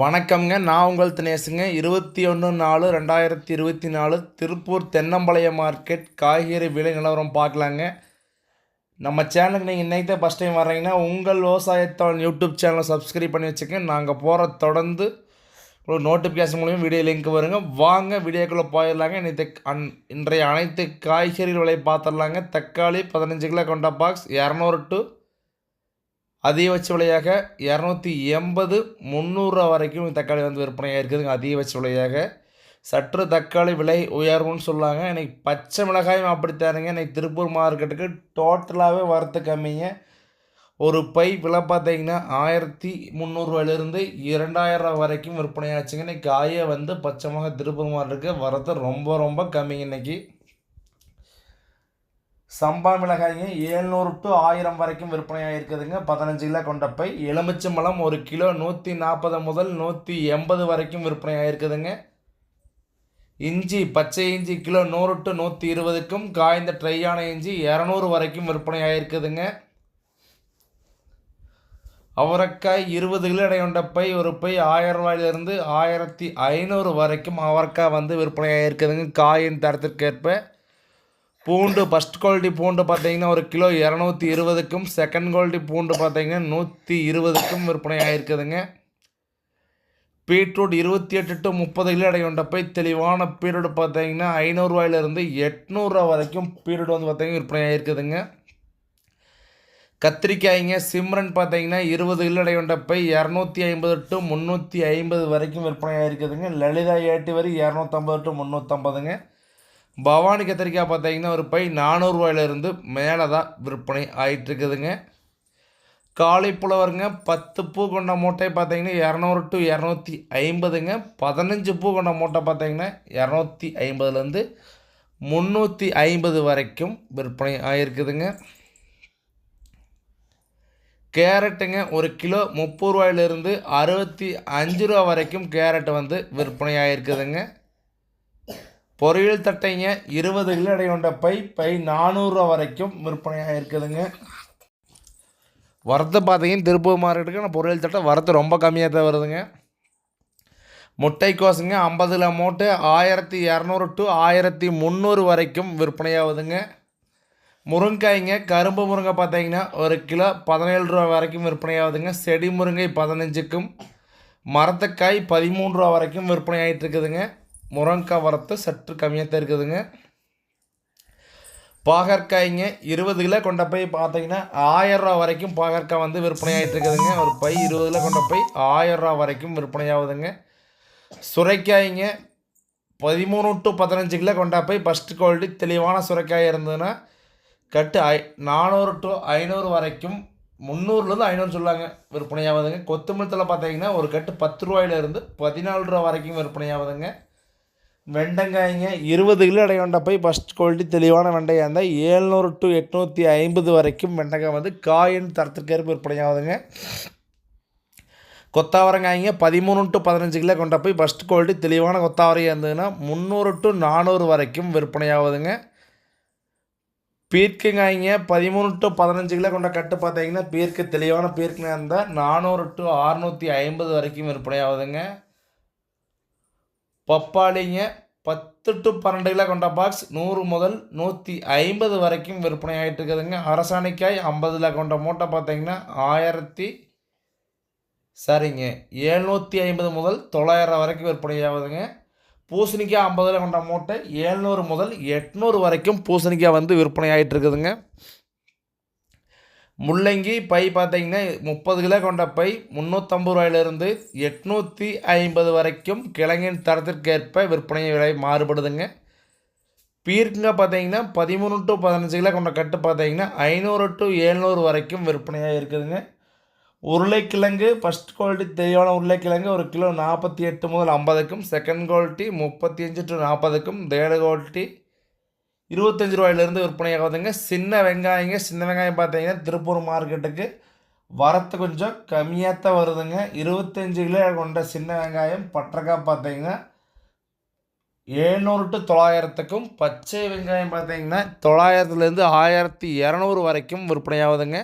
வணக்கம்ங்க. நான் உங்கள் தினேசுங்க. இருபத்தி ஒன்று நாலு ரெண்டாயிரத்தி இருபத்தி நாலு திருப்பூர் தென்னம்பாளையம் மார்க்கெட் காய்கறி விலை நிலவரம் பார்க்கலாங்க. நம்ம சேனலுக்கு நீங்கள் இன்றைக்கி தான் ஃபஸ்ட் டைம் வர்றீங்கன்னா உங்கள் விவசாயத்தோட யூடியூப் சேனலை சப்ஸ்கிரைப் பண்ணி வச்சுக்க நாங்கள் போகிற தொடர்ந்து உங்களுக்கு நோட்டிஃபிகேஷன் மூலியம் வீடியோ லிங்க் வருங்க. வாங்க வீடியோக்குள்ளே போயிடலாங்க. இன்றைக்கு அன் இன்றைய அனைத்து காய்கறி விலை பார்த்துடலாங்க. தக்காளி பதினஞ்சு கிலோ கொண்ட பாக்ஸ் இரநூறு டு அதிகபட்ச விலையாக இரநூத்தி எண்பது முந்நூறுரூவா வரைக்கும் தக்காளி வந்து விற்பனையாக இருக்குதுங்க. அதிகபட்ச விலையாக. சற்று தக்காளி விலை உயர்வுன்னு சொல்லாங்க. இன்றைக்கி பச்சை மிளகாயும் அப்படித்தானுங்க இன்றைக்கி திருப்பூர் மார்க்கெட்டுக்கு டோட்டலாகவே வரத்து கம்மிங்க. ஒரு பை விலை பார்த்தீங்கன்னா ஆயிரத்தி முந்நூறுவாயிலிருந்து இரண்டாயிரம் வரைக்கும் விற்பனையாச்சுங்க. இன்றைக்கி காயை வந்து பச்சை மிளகாய் திருப்பூர் மார்க்கெட்டுக்கு வரத்து ரொம்ப ரொம்ப கம்மிங்க இன்றைக்கி சம்பா மிளகாய்ங்க ஏழ்நூறு டு ஆயிரம் வரைக்கும் விற்பனையாக இருக்குதுங்க. பதினஞ்சு கிலோ கொண்ட பை எலுமிச்சம்பழம் ஒரு கிலோ நூற்றி நாற்பது முதல் நூற்றி எண்பது வரைக்கும் விற்பனையாக இருக்குதுங்க. இஞ்சி பச்சை இஞ்சி கிலோ நூறு டு நூற்றி இருபதுக்கும் காய்ந்த ட்ரையான இஞ்சி இரநூறு வரைக்கும் விற்பனையாக இருக்குதுங்க. அவரைக்காய் இருபது கிலோ எடை கொண்ட பை ஒரு பை ஆயிரம் ரூபாயிலிருந்து ஆயிரத்தி ஐநூறு வரைக்கும் அவரைக்காய் வந்து விற்பனையாக இருக்குதுங்க. காயின் தரத்திற்கேற்ப. பூண்டு ஃபஸ்ட் குவாலிட்டி பூண்டு பார்த்தீங்கன்னா ஒரு கிலோ இரநூத்தி இருபதுக்கும் செகண்ட் குவாலிட்டி பூண்டு பார்த்தீங்கன்னா நூற்றி இருபதுக்கும் விற்பனை ஆகிருக்குதுங்க பீட்ரூட் இருபத்தி எட்டு டு முப்பது கிலோ எடை போய் தெளிவான பீரியட் பார்த்தீங்கன்னா ஐநூறுரூவாயிலிருந்து எட்நூறுரூவா வரைக்கும் பீரியட் வந்து பார்த்தீங்கன்னா விற்பனை ஆகிருக்குதுங்க கத்திரிக்காய்ங்க சிம்ரன் பார்த்தீங்கன்னா இருபது கிலோ அடையுண்ட போய் இரநூத்தி ஐம்பது டு முந்நூற்றி ஐம்பது வரைக்கும் விற்பனை ஆகிருக்குதுங்க லலிதா ஏட்டி வரை இரநூத்தம்பது டு முந்நூற்றம்பதுங்க பவானி கத்திரிக்காய் பார்த்தீங்கன்னா ஒரு பை நானூறுரூவாயிலிருந்து மேலே தான் விற்பனை ஆகிட்டுருக்குதுங்க காலிப்புலவருங்க பத்து பூ கொண்ட மூட்டை பார்த்தீங்கன்னா இரநூறு டு இரநூத்தி ஐம்பதுங்க. பதினஞ்சு பூ கொண்ட மூட்டை பார்த்தீங்கன்னா இரநூத்தி ஐம்பதுலேருந்து முந்நூற்றி ஐம்பது வரைக்கும் விற்பனை ஆகிருக்குதுங்க கேரட்டுங்க ஒரு கிலோ முப்பது ரூபாயிலிருந்து அறுபத்தி அஞ்சு ரூபா வரைக்கும் கேரட் வந்து விற்பனை ஆகிருக்குதுங்க பொரியல் தட்டைங்க இருபது கிலோ எடை கொண்ட பை பை நானூறுரூவா வரைக்கும் விற்பனையாக இருக்குதுங்க வரத்து பார்த்தீங்கன்னா திருப்பூர் மார்க்கெட்டுக்கு நான் பொரியல் தட்டை வரத்து ரொம்ப கம்மியாக தான் வருதுங்க. முட்டைக்கோசுங்க ஐம்பது கிலோ மூட்டு ஆயிரத்தி இரநூறு டு ஆயிரத்தி முந்நூறு வரைக்கும் விற்பனையாகுதுங்க. முருங்காய்ங்க கரும்பு முருங்கை பார்த்தீங்கன்னா ஒரு கிலோ பதினேழு ரூபா வரைக்கும் விற்பனையாகுதுங்க. செடி முருங்கை பதினஞ்சுக்கும் மரத்தக்காய் பதிமூன்று ரூபா வரைக்கும் விற்பனை ஆகிட்டு இருக்குதுங்க. முருங்கைக்காய் வரத்து சற்று கம்மியாக தான் இருக்குதுங்க. பாகற்காய்ங்க இருபது கிலோ கொண்ட போய் பார்த்தீங்கன்னா ஆயிரரூவா வரைக்கும் பாகற்காய் வந்து விற்பனை ஆகிட்டு இருக்குதுங்க. ஒரு பை இருபது கிலோ கொண்ட போய் ஆயிரரூவா வரைக்கும் விற்பனையாகுதுங்க. சுரைக்காய்ங்க பதிமூணு டு பதினஞ்சு கிலோ கொண்டா போய் ஃபஸ்ட்டு குவாலிட்டி தெளிவான சுரைக்காய் இருந்ததுன்னா கட்டு ஐ நானூறு டு ஐநூறு வரைக்கும் முந்நூறுலேருந்து ஐநூறு சொல்லாங்க விற்பனையாகுதுங்க. ஆகுதுங்க கொத்தமல்லத்தில் பார்த்தீங்கன்னா ஒரு கட்டு பத்து ரூபாயிலேருந்து பதினாலு ரூபா வரைக்கும் விற்பனையாகுதுங்க. வெண்டங்காய்ங்க இருபது கிலோ எடை கொண்ட போய் ஃபஸ்ட் குவாலிட்டி தெளிவான வெண்டையாக இருந்தால் ஏழ்நூறு டு எட்நூற்றி ஐம்பது வரைக்கும் வெண்டைக்காய் வந்து காயின் தரத்திற்கேற்ப விற்பனையாகுதுங்க கொத்தாவரங்காய்ங்க பதிமூணு டு பதினஞ்சு கிலோ கொண்ட போய் ஃபஸ்ட் குவாலிட்டி தெளிவான கொத்தாவரையாக இருந்ததுன்னா முந்நூறு டு நானூறு வரைக்கும் விற்பனையாகுதுங்க பீர்க்குங்காய்ங்க பதிமூணு டு பதினஞ்சு கிலோ கொண்ட கட்டு பார்த்தீங்கன்னா பீர்க்கு தெளிவான பீர்க்கங்காய் இருந்தால் நானூறு டு அறுநூற்றி ஐம்பது வரைக்கும் விற்பனையாகுதுங்க பப்பாளிங்க பத்து டு பன்னெண்டு கிலோ கொண்ட பாக்ஸ் நூறு முதல் நூற்றி ஐம்பது வரைக்கும் விற்பனை ஆகிட்டு இருக்குதுங்க. அரசாணிக்காய் ஐம்பது கிலோ கொண்ட மூட்டை பார்த்தீங்கன்னா ஆயிரத்தி சரிங்க ஏழ்நூற்றி ஐம்பது முதல் தொள்ளாயிரம் வரைக்கும் விற்பனை ஆகுதுங்க. பூசணிக்காய் ஐம்பது கிலோ கொண்ட மூட்டை ஏழ்நூறு முதல் எட்நூறு வரைக்கும் பூசணிக்காய் வந்து விற்பனை ஆகிட்டு இருக்குதுங்க. முள்ளங்கி பை பார்த்தீங்கன்னா முப்பது கிலோ கொண்ட பை முந்நூற்றம்பது ரூபாயிலிருந்து எட்நூற்றி ஐம்பது வரைக்கும் கிழங்கின் தரத்திற்கேற்ப விற்பனை விலை மாறுபடுதுங்க. பீர்க்குங்க பார்த்தீங்கன்னா பதிமூணு டு பதினஞ்சு கிலோ கொண்ட கட்டு பார்த்தீங்கன்னா ஐநூறு டு ஏழ்நூறு வரைக்கும் விற்பனையாக இருக்குதுங்க. உருளைக்கிழங்கு ஃபஸ்ட் குவாலிட்டி தெளிவான உருளைக்கிழங்கு ஒரு கிலோ நாற்பத்தி எட்டு முதல் ஐம்பதுக்கும் செகண்ட் குவாலிட்டி முப்பத்தி அஞ்சு டு நாற்பதுக்கும் தேர்டு குவாலிட்டி இருபத்தஞ்சி ரூபாயிலேருந்து விற்பனையாகுதுங்க சின்ன வெங்காயங்க சின்ன வெங்காயம் பார்த்தீங்கன்னா திருப்பூர் மார்க்கெட்டுக்கு வரத்து கொஞ்சம் கம்மியாக தான் வருதுங்க. இருபத்தஞ்சி கிலோ கொண்ட சின்ன வெங்காயம் பட்டக்காய் பார்த்தீங்கன்னா ஏழ்நூறு டு தொள்ளாயிரத்துக்கும் பச்சை வெங்காயம் பார்த்தீங்கன்னா தொள்ளாயிரத்துலேருந்து ஆயிரத்தி இரநூறு வரைக்கும் விற்பனையாகுதுங்க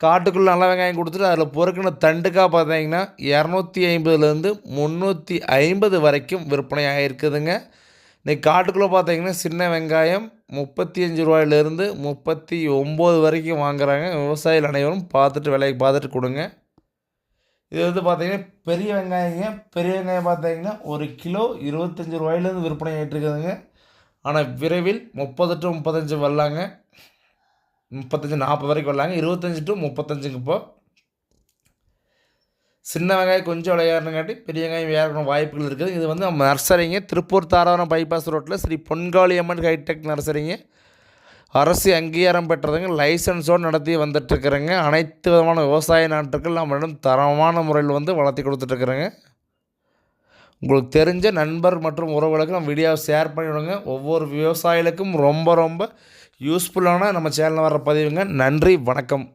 காட்டுக்குள்ளே நல்ல வெங்காயம் கொடுத்துட்டு அதில் பொறுக்கின தண்டுக்காக பார்த்தீங்கன்னா இரநூத்தி ஐம்பதுலேருந்து முந்நூற்றி ஐம்பது வரைக்கும் விற்பனை ஆகிருக்குதுங்க இன்றைக்கி காட்டுக்குள்ளே பார்த்தீங்கன்னா சின்ன வெங்காயம் முப்பத்தி அஞ்சு ரூபாயிலேருந்து முப்பத்தி ஒம்பது வரைக்கும் வாங்குறாங்க. விவசாயிகள் அனைவரும் பார்த்துட்டு விலைக்கு பார்த்துட்டு கொடுங்க. இது வந்து பார்த்தீங்கன்னா பெரிய வெங்காயங்க. பெரிய வெங்காயம் பார்த்தீங்கன்னா ஒரு கிலோ இருபத்தஞ்சி ரூபாயிலேருந்து விற்பனை ஆகிட்டு இருக்குதுங்க. ஆனால் விரைவில் முப்பது டு முப்பத்தஞ்சு வரலாங்க. முப்பத்தஞ்சு நாற்பது வரைக்கும் வரலாங்க. இருபத்தஞ்சி டு முப்பத்தஞ்சுக்கு இப்போ. சின்ன வெங்காயம் கொஞ்சம் விளையாடுறங்காட்டி பெரிய வெங்காயம் ஏறணும் வாய்ப்புகள் இருக்குது. இது வந்து நம்ம நர்சரிங்க. திருப்பூர் தாராபுரம் பைபாஸ் ரோட்டில் ஸ்ரீ பொன்காளி அம்மன் ஹைடெக் நர்சரிங்க. அரசு அங்கீகாரம் பெற்றதுங்க. லைசன்ஸோடு நடத்தி வந்துட்டுருக்குறேங்க. அனைத்து விதமான விவசாய நாட்டுகள் நம்மளிடம் தரமான முறையில் வந்து வளர்த்தி கொடுத்துட்ருக்குறேங்க உங்களுக்கு தெரிஞ்ச நண்பர் மற்றும் உறவுகளுக்கு நம்ம வீடியோவை ஷேர் பண்ணிவிடுங்க. ஒவ்வொரு விவசாயிகளுக்கும் ரொம்ப ரொம்ப யூஸ்ஃபுல்லான நம்ம சேனலில் வர பதிவுங்க. நன்றி வணக்கம்.